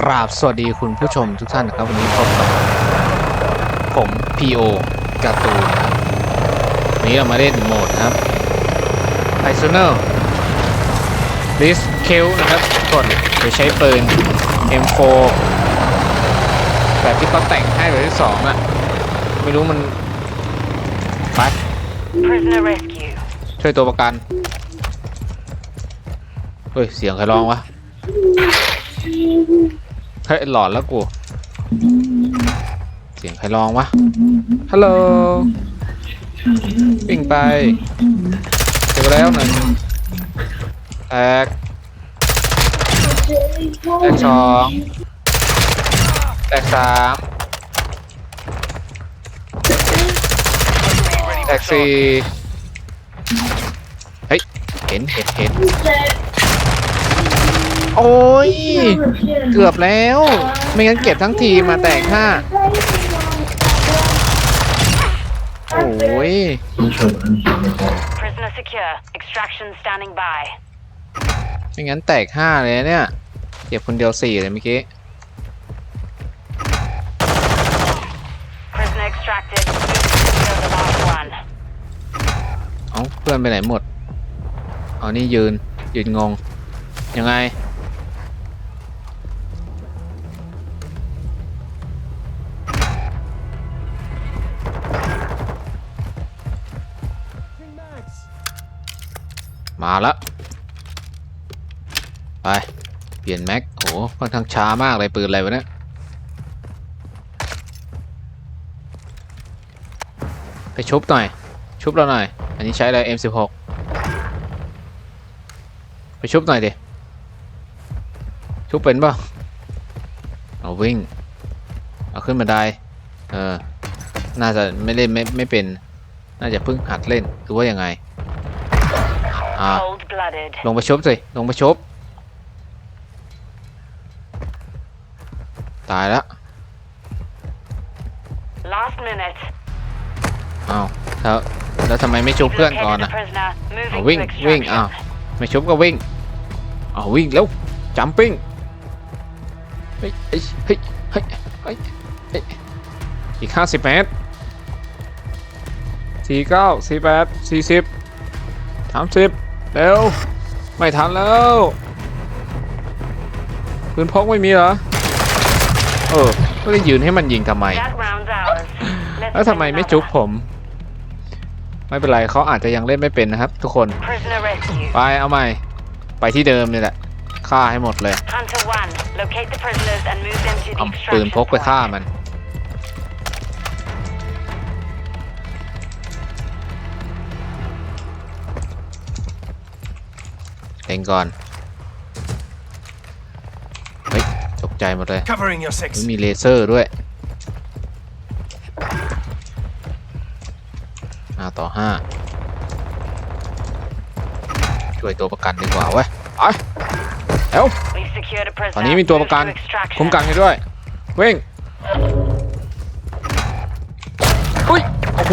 กราบสวัสดีคุณผู้ชมทุกท่านนะครับ วันนี้พบกับผม PO การ์ตูนนะครับวันนี้เรามาเล่นโหมดนะครับ Personal Risk Kill นะครับกดโดยใช้ปืน M4 แบบที่เขาแต่งให้แบบที่สองอะไม่รู้มันไป Prisoner rescue. ช่วยตัวประกัน เฮ้ย เสียงใครร้องวะ เฮ้ยหลอนแล้วกู เสียงใครร้องวะ ฮัลโหลวิ่งไปเจอแล้วหนึ่งแตกแตกสองแตกสามแตกสี่เฮ้ย เห็นเห็นเห็น โอ้ย เกือบแล้ว ไม่งั้นเก็บทั้งทีมมาแตกห้าโอ้ย Prisoner secure. Extraction standing by. ไม่งั้นแตกห้าเลยนะเนี่ย เก็บคนเดียวสี่เลยเมื่อกี้ Prisoner extracted. Move to secure the last one. เอ้าเพื่อนไปไหนหมด เอานี่ยืน ยืนงง ยังไง มาแล้วไป เปลี่ยนแม็กโหค่อนข้างช้ามากเลยปืนอะไรวะเนี่ยไปชุบหน่อย ชุบเราหน่อย อันนี้ใช้อะไร M16 ไปชุบหน่อยดิ ชุบเป็นป่ะเอาวิ่ง เอาขึ้นมาได้ เออ น่าจะไม่เล่นไม่ไม่เป็น น่าจะเพิ่งหัดเล่นหรือว่ายังไง อ่า Cold blooded. ลงไปชุบสิ ลงไปชุบตายแล้ว Last minute. อ้าวแล้วแล้วทำไมไม่ชุบเพื่อนก่อน Located อะ the prisoner. Moving เอา to วิ่งวิ่ง extraction. อ้าวไม่ชุบก็วิ่งอ้าววิ่งแล้วจัมปิ้งเฮ้ยเฮ้ยเฮ้ยเฮ้ยเฮ้ยเฮ้ยอีกห้าสิบเมตรสี่เก้าสี่แปดสี่สิบสามสิบ เร็วไม่ทันแล้วปืนพกไม่มีเหรอ เออก็เลยยืนให้มันยิงทำไม That round's ours. Let's แล้วทำไม win ไม่จุ๊บ another. ผม ไม่เป็นไรเขาอาจจะยังเล่นไม่เป็นนะครับ ทุกคน Prisoner rescue. ไปเอาใหม่ ไปที่เดิมนี่แหละฆ่าให้หมดเลย Hunter 1. Locate the prisoners and move them to the เอาปืน extraction พกไปฆ่า point. มัน เล็งก่อน เฮ้ย ตกใจหมดเลย Covering your six. มีเลเซอร์ด้วยห้าต่อห้าช่วยตัวประกันดีกว่าเว้ยไปเร็ว We've secured a ตอน prisoner. นี้มีตัวประกัน Move to extraction. คุ้มกันให้ด้วยวิ่งอุ้ย โอ้โห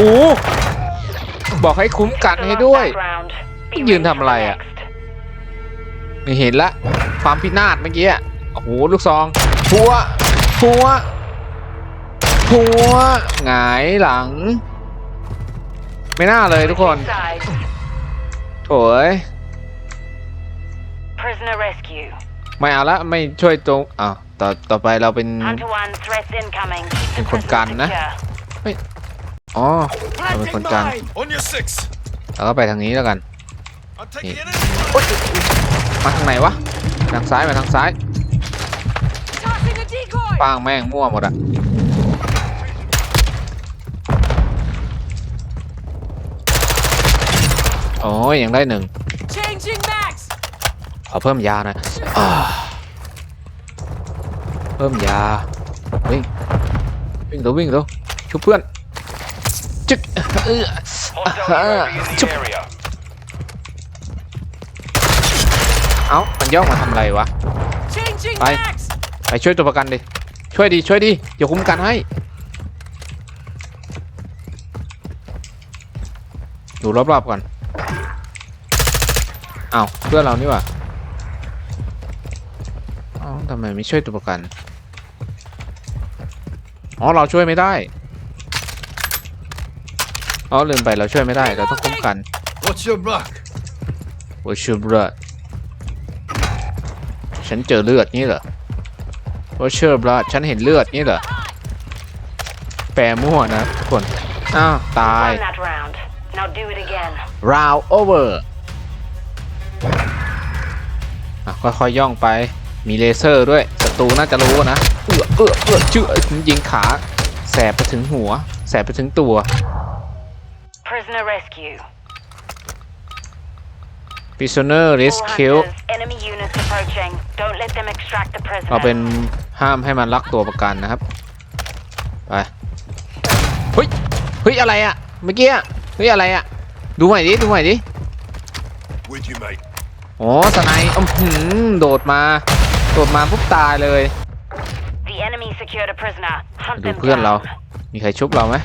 บอกให้คุ้มกัน We ให้ lost ด้วย that round. Be ยืน ready ทำ for อะไร the อะ next. ไม่เห็นละ ความพินาศเมื่อกี้อะโอ้โหลูกซองหัวหัวหัวหงายหลัง ไม่น่าเลยทุกคน Switching sides. โถย Prisoner rescue. ไม่เอาละไม่ช่วยตรงอ้าวต่อต่อไปเราเป็น Hunter 1. Threats incoming. Keep the เป็นคน prisoners กันนะ secure. อ๋อเราเป็นคนกลาง On your six. เราก็ไปทางนี้แล้วกัน I'm มาทางไหนวะทางซ้ายมาทางซ้ายป้างแม่งมั่วหมดอะโอ้ยยังได้หนึ่งขอเพิ่มยานะเพิ่มยาวิ่งวิ่งเร็ววิ่งเร็วชุบเพื่อนจึ๊กเออ Hostile UAV in the area. เอ้า มัน ย่องมาทำอะไรวะ Changing Bye. max. ไปช่วยตัวประกันดิ ช่วยดีช่วยดีเดี๋ยวคุ้มกันให้ ดูรอบๆก่อนอ้าวเพื่อนเรานี่หว่าอ้าวทำไมไม่ช่วยตัวประกัน อ๋อเราช่วยไม่ได้ อ๋อลืมไปเราช่วยไม่ได้เราต้องคุ้มกัน Watch your back. โอชูบลัด ฉันเจอเลือดนี่เหรอโอชูบลัดฉันเห็นเลือดนี่เหรอแปรมั่วนะทุกคน อ้าว ตาย Won that round. Now do it again. round over อะค่อยๆย่องไป มีเลเซอร์ด้วย ศัตรูน่าจะรู้นะ เอื้อเอื้อเอื้อเชื่อยิงขา แสบไปถึงหัว แสบไปถึงตัว Prisoner rescue. prisoner All rescue hunters, enemy units approaching. Don't let them extract the เราเป็น prisoner. ห้ามให้มันลักตัวประกันนะครับ ไปเฮ้ยเฮ้ยอะไรอะเมื่อกี้อะเฮ้ยอะไรอะดูใหม่ดิดูใหม่ดิ With you, mate. อ๋อสไนด์อื้อหือโดดมา โดดมาปุ๊บตายเลย The enemy secured a prisoner. Hunt ดู them เพื่อนเรา down. มีใครชุบเราไหม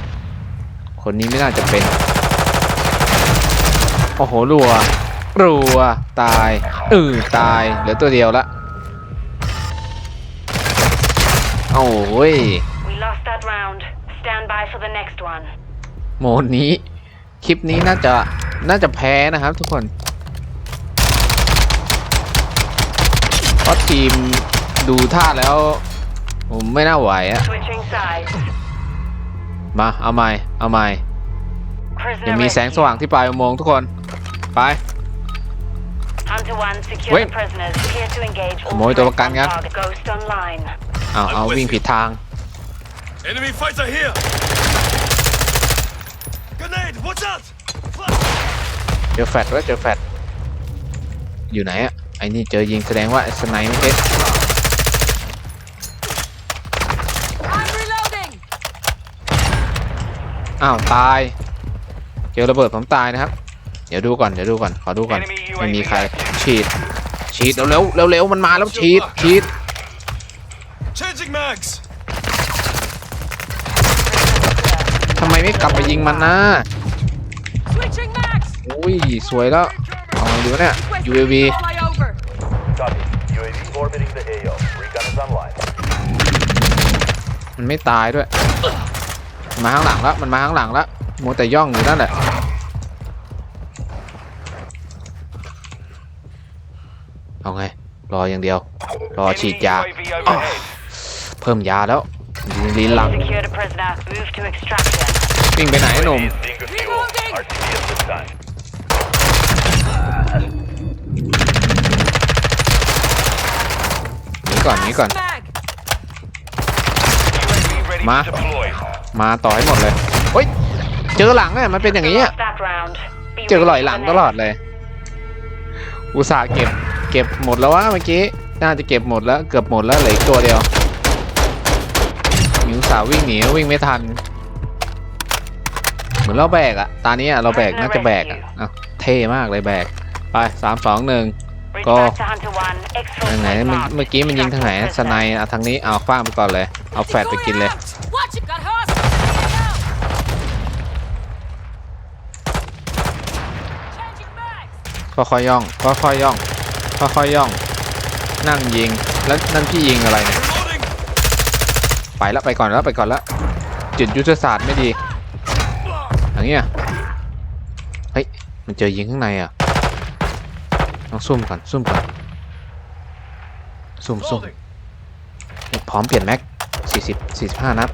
คนนี้ไม่น่าจะเป็น โอ้โหรัว รัว ตายเออตาย เหลือตัวเดียวละโอ้ย We lost that round. Stand by for the next one. โหมดนี้ คลิปนี้น่าจะน่าจะแพ้นะครับทุกคนเพราะทีมดูท่าแล้ว ผมไม่น่าไหวอะ Switching sides. มา เอาใหม่เอาใหม่ Prisoner ยังมีแสง rescue. สว่างที่ปลายอุโมงค์ทุกคน ไป Hunter 1, secure Wait. the prisoners. Clear to engage all ขโมยตัวประ threats กัน on ครับ target. Ghost online. เอาเอาวิ่งผิดทาง Enemy fighter here. Grenade, watch out. Flash. เจอแฟดแล้วเจอแฟดอยู่ไหนอะไอ้นี่เจอยิงแสดงว่าไอ้สไนไม่เก็ต I'm reloading. อ้าวตาย เจอระเบิดผมตายนะครับ เดี๋ยวดูก่อนเดี๋ยวดูก่อนขอดูก่อน Enemy ไม่มี UAV ใคร active. ฉีด ฉีดเร็วเร็วๆเร็วๆมันมาแล้วฉีดฉีด Changing mags. ทำไมไม่กลับไปยิงมันนะ Switching mags. อุ้ยสวยแล้วเอาไงดีวะเนี่ย Request UAV fly over. Copy. UAV orbiting the AO. Recon is online. มันไม่ตายด้วย มาข้างหลังแล้วมันมาข้างหลังแล้วมัวแต่ย่องอยู่นั่นแหละ เอาไง รออย่างเดียว รอฉีด Enemy ยา UAV overhead. เพิ่มยาแล้วลีนลัง Secured a prisoner. Move to extraction. วิ่งไปไหนหนุ่ม UAV is being refueled. Reloading. RTB at this time. หนีก่อนหนีก่อน Mag. UAV ready Ma. to deploy. มาต่อให้หมดเลยเฮ้ย เจอหลังเนี่ยมันเป็นอย่างนี้อะ Lost that round. Be เจอ ready หลอย for หลัง the ต next. ลอดเลย อุตส่าห์เก็บ เก็บหมดแล้ววะเมื่อกี้ น่าจะเก็บหมดแล้วเกือบหมดแล้วเหลืออีกตัวเดียวมีอุตส่าห์วิ่งหนีวิ่งไม่ทัน เหมือนเราแบกอะตานี้อะเราแบกน่าจะแบกอะอะเท่มากเลยแบก ไปสามสองหนึ่ง Reach Go. back to Hunter 1. Exfil ทางไหน point มัน marked. เมื่อกี้มันยิงทางไหน Extract สไนด์เอาทางนี้เอาคว้างไปก่อนเลย เอาแฟดไปกินเลย Out. Watch it. Got hostiles. Changing mags. ค่อยๆย่องค่อยๆย่อง ค่อยๆย่อง นั่งยิง แล้วนั่นพี่ยิงอะไรเนี่ย ไปแล้วไปก่อนแล้วไปก่อนแล้วจุดยุทธศาสตร์ไม่ดี อย่างเงี้ย เฮ้ย มันเจอยิงข้างในอะต้องซุ่มก่อนซุ่มก่อนซุ่มซุ่มพร้อมเปลี่ยนแม็กสี่สิบสี่สิบห้านัด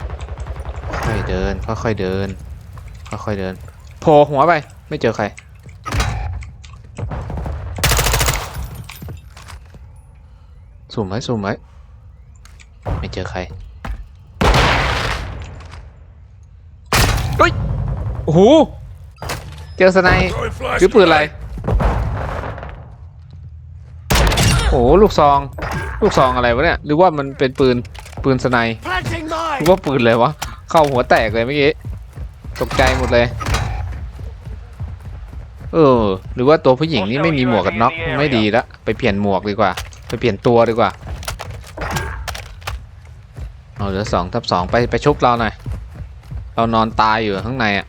ค่อยเดิน ค่อยๆเดิน ค่อยๆเดิน โผล่หัวไป ไม่เจอใคร สุ่มไว้สุ่มไว้ไม่เจอใครเฮ้ยโอ้โหเจอสไนป์ Throwing flash. ถือปืนอะไรโอ้โหลูกซอง ลูกซองอะไรวะเนี่ยหรือว่ามันเป็นปืนปืนสไนป์ Planting หรื mine. อว่าปืนเลยวะเข้าหัวแตกเลยเมื่อกี้ตกใจหมดเลยเออหรือว่าตัวผู้หญิงนี่ไม่มีหมวกกันน็อกไม่ดีละไปเปลี่ยนหมวกดีกว่าไป เปลี่ยนตัวดีกว่าเอาเหลือสองทับสองไปไปชุบเราหน่อย เรานอนตายอยู่ข้างในอะ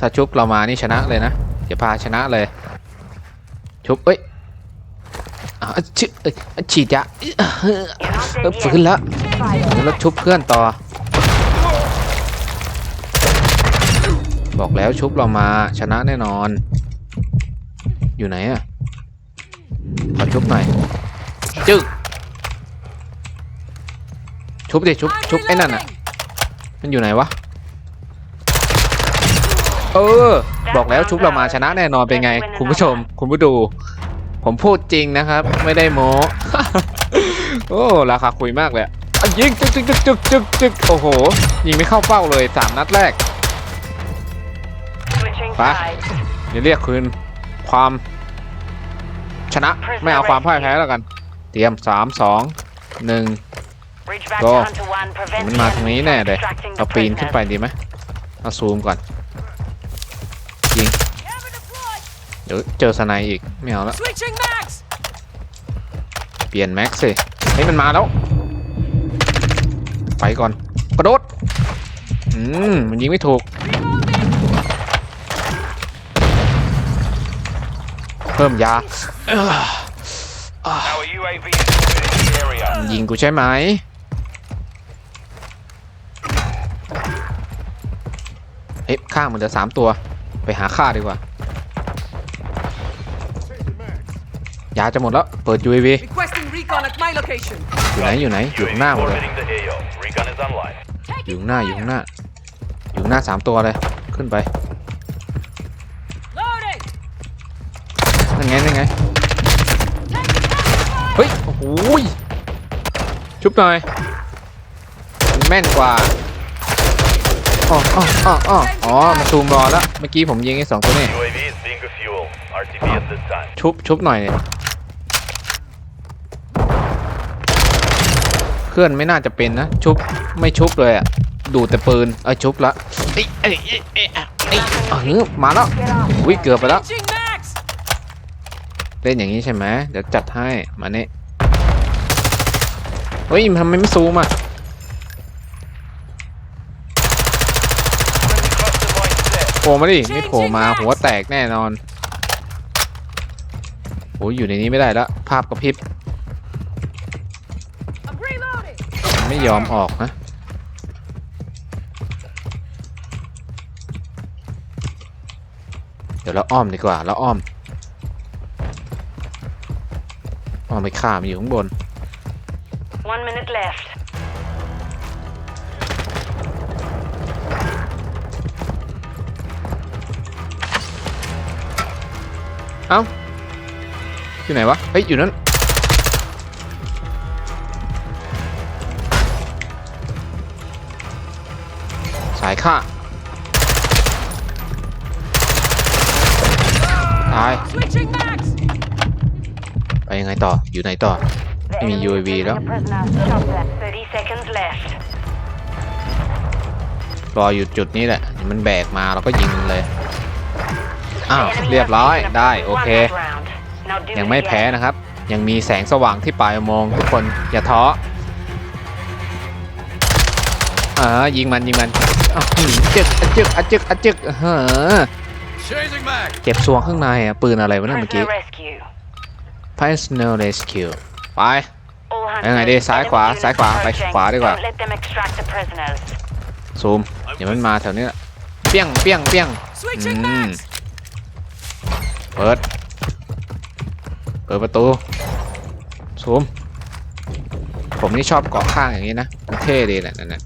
ถ้าชุบเรามานี่ชนะเลยนะเดี๋ยวพาชนะเลย ชุบเอ้ยชิฉีดยาฟื้นแล้วแล้วชุบเพื่อนต่อ บอกแล้วชุบเรามาชนะแน่นอน อยู่ไหนอะขอชุบหน่อย จึ๊กชุบดิชุบ I'm ชุบไอ้นั่นอะ reloading. มันอยู่ไหนวะ เออ บอกแล้วชุบเรามาชนะแน่นอนเป็นไง คุณผู้ชม คุณผู้ดู ผมพูดจริงนะครับ ไม่ได้โม้โอ้ราคาคุยมากเลยอะอะยิงจึกจึกจึกจึกจึกจึกโอ้โห ยิงไม่เข้าเป้าเลยสามนัดแรก Switching Hả? sides. เดี๋ยวเรียกคืนความชนะไม่เอาความพ่ายแพ้แล้วกันเตรียมสามสองหนึ่ง Reach back Go. to Hunter 1. Prevent มัน the มาทางนี้ enemy แน่ from เลย extracting เรา the ปีนขึ้นไป prisoners. ดีไหมเอาซูมก่อนยิง Hammer deployed. เดี๋ยวเจอสไนด์อีกไม่เอาละ Switching mags. เปลี่ยนแม็กซ์สิเฮ้ยมันมาแล้ว ไปก่อนกระโดดอืมมันยิงไม่ถูกเพิ่มยาเอ้อ Our UAV is orbiting the area. ยิงกูใช่ไหมเฮ้ยข้างมันเหลือสามตัว ไปหาค่าดีกว่า ยาจะหมดแล้ว เปิด UAV Requesting recon at my location. อยู่ไหนอยู่ไหนอยู่ข้างหน้าหมดเลย orbiting the AO. Recon is online. อยู่ข้างหน้าอยู่ข้างหน้าอยู่ข้างหน้าสามตัวเลย ขึ้นไป Loading. นั่นไงนั่นไงเฮ้ยโอ้โหยชุบ หน่อย มันแม่นกว่าอ๋ออ๋ออ๋ออ๋ออ๋อมาซูมรอแล้ว เมื่อกี้ผมยิงไอ้สองตัวนี่ UAV is being refueled. RTB at this time. ชุบชุบหน่อยเนี่ยเพื่อนไม่น่าจะเป็นนะ ชุบไม่ชุบเลยอะดูดแต่ปืนเอ้ยชุบละเอ้ยเอ้ยเอ้ยเอ้ยเอ้ยเออมาแล้วอุ้ยเกือบไปแล้ว Changing mags. เล่นอย่างนี้ใช่ไหมเดี๋ยวจัดให้มาเนี่ย เฮ้ยมันทำไมไม่ซูมอะ โผล่มาดิ ไม่โผล่มาหัวแตกแน่นอน โอ้ยอยู่ในนี้ไม่ได้แล้วภาพกระพริบ ไม่ยอมออกนะเดี๋ยวเราอ้อมดีกว่า เราอ้อม อ้อมไปฆ่ามอยู่ข้างบน One minute left. เอ้า อยู่ไหนวะ เฮ้ย อยู่นั่น สายฆ่าตาย Switching mags. ไปยังไงต่อ อยู่ไหนต่อ The Enemy enemy is UAV moving đó. a prisoner. Stop them. 30 seconds left. รออยู่จุดนี้แหละเดี๋ยวมันแบกมาเราก็ยิงมันเลย อ้าว The enemy เรียบ has ร้อย taken a ได้ point โอ one เค that round. Now do ยัง it ไม่แพ้ again. นะครับ ยังมีแสงสว่างที่ปลายอุโมงค์ทุกคนอย่าท้ออ่ายิงมันยิงมันอ้าวหืมจึกอะจึกอะจึกอะจึกเฮ้อ Changing mag. เจ็บซวงข้างในอะปืนอะไรวะเนี่ยเมื่อกี้ Prisoner rescue. Personal Rescue ไป All ยังไงดี hunters, ซ้าย enemy ขวา units ซ้ายขวาไป approaching. ขวาดีกว่า Don't let them extract the prisoners. ซูมเดี๋ยวมันมาแถวนี้แหละเปี้ยงเปี้ยงเปี้ยง Switching Mm. mags. เปิดเปิดประตูซูมผมนี่ชอบเกาะข้างอย่างนี้นะมันเท่ดีแหละนั่นน่ะ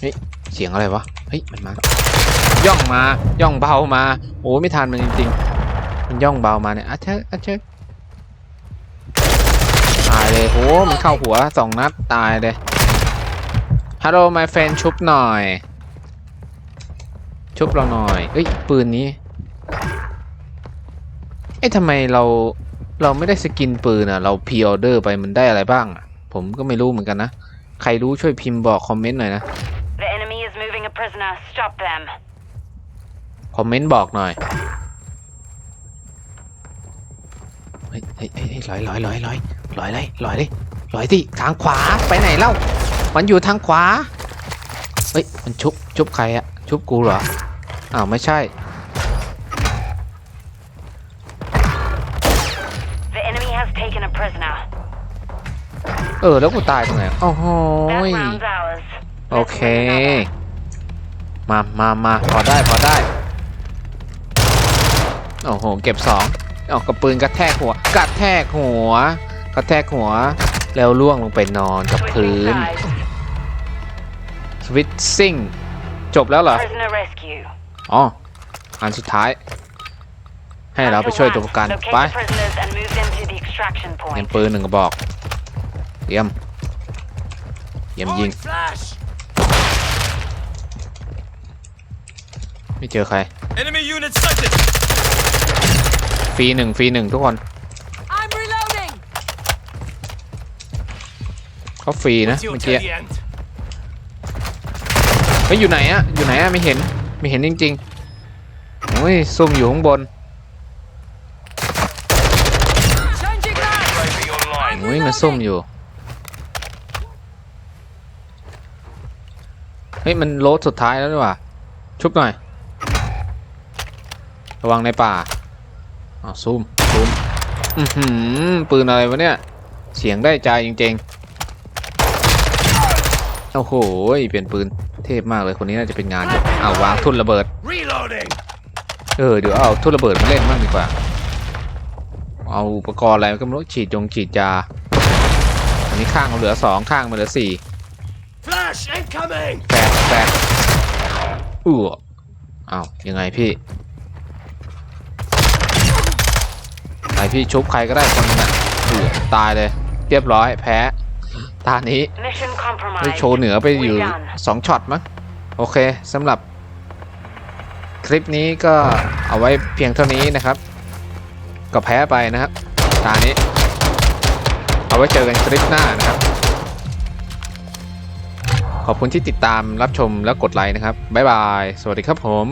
เฮ้ยเสียงอะไรวะเฮ้ยมันมาแล้วย่องมาย่องเบามาโอ้ไม่ทันมันจริงๆ มันย่องเบามาเนี่ยอะเชอะอะเชอะตายเลยโหมันเข้าหัวสองนัดตายเลยฮัลโหล my friend ชุบหน่อย ชุบเราหน่อยเอ้ยปืนนี้เอ้ยทำไมเราเราไม่ได้สกินปืนอะ เราพ r ออเดอร์ไปมันได้อะไรบ้างอะผมก็ไม่รู้เหมือนกันนะ ใครรู้ช่วยพิมพ์บอกคอมเมนต์หน่อยนะ The enemy is moving a prisoner. Stop them. คอมเมนต์บอกหน่อย เฮ้ยเฮ้ยเฮ้ยเฮ้ยลอยลอยลอยลอยลอยเลยลอยเลยลอยที่ทางขวาไปไหนเล่า มันอยู่ทางขวา เฮ้ย มันชุบชุบใครอะชุบกูเหรอ อ้าวไม่ใช่ has taken a prisoner. เออแล้วกูตายตรงไหนโอ้โห That ย round's ours. โอ Let's เค win another. มามามาพอได้ พอได้ โอ้โห เก็บสอง เอากระปืนกระแทกหัว กระแทกหัว กระแทกหัว แล้วล่วงลงไปนอนกับ Switching พื้น sides. สวิตซิ่งจบแล้วเหรอ Prisoner rescue. อ๋ออันสุดท้าย ให้เราไปช่วยตัวประกัน Locate ไป the prisoners and move them to the extraction เตรียม point. ปืนหนึ่งกระบอกเตรียมเตรียมยิง Throwing flash! ไม่เจอใคร Enemy unit sighted! ฟรีหนึ่งฟรีหนึ่งทุกคน I'm reloading. เขาฟรีนะ Till เมื่อ to กี้ the end. เฮ้ยอยู่ไหนอะอยู่ไหนอะไม่เห็นไม่เห็นจริงๆโอ้ยซุ่มอยู่ข้างบน Changing back. UAV online. โอ้ยมันซุ่มอยู่ เฮ้ยมันโลดสุดท้ายแล้วดีกว่าชุบหน่อย ระวังในป่า อ้าวซูมซูมอือหือปืนอะไรวะเนี่ย เสียงได้ใจจริงๆโอ้โหเปลี่ยนปืนเทพมากเลยคนนี้น่าจะเป็นงานอยู่เอาวางทุ่นระเบิด Reloading! เออเดี๋ยวเอาทุ่นระเบิดมาเล่นบ้างดีกว่า เอาอุปกรณ์อะไรก็ไม่รู้ฉีดจงฉีดยาอันนี้ข้างเราเหลือสองข้างมันเหลือสี่ Flash incoming! แปดแปดอ้วอ้าวยังไงพี่ ไอพี่ชุบใครก็ได้คนนึงอะอ้วตายเลย เรียบร้อยแพ้ตานี้ Mission ไป compromised. โชว์เหนือไปอยู่ We done. สองช็อตมั้งโอเคสำหรับคลิปนี้ก็เอาไว้เพียงเท่านี้นะครับ ก็แพ้ไปนะครับ ตานี้ เอาไว้เจอกันคลิปหน้านะครับ ขอบคุณที่ติดตามรับชมและกดไลค์นะครับ บ๊ายบาย สวัสดีครับผม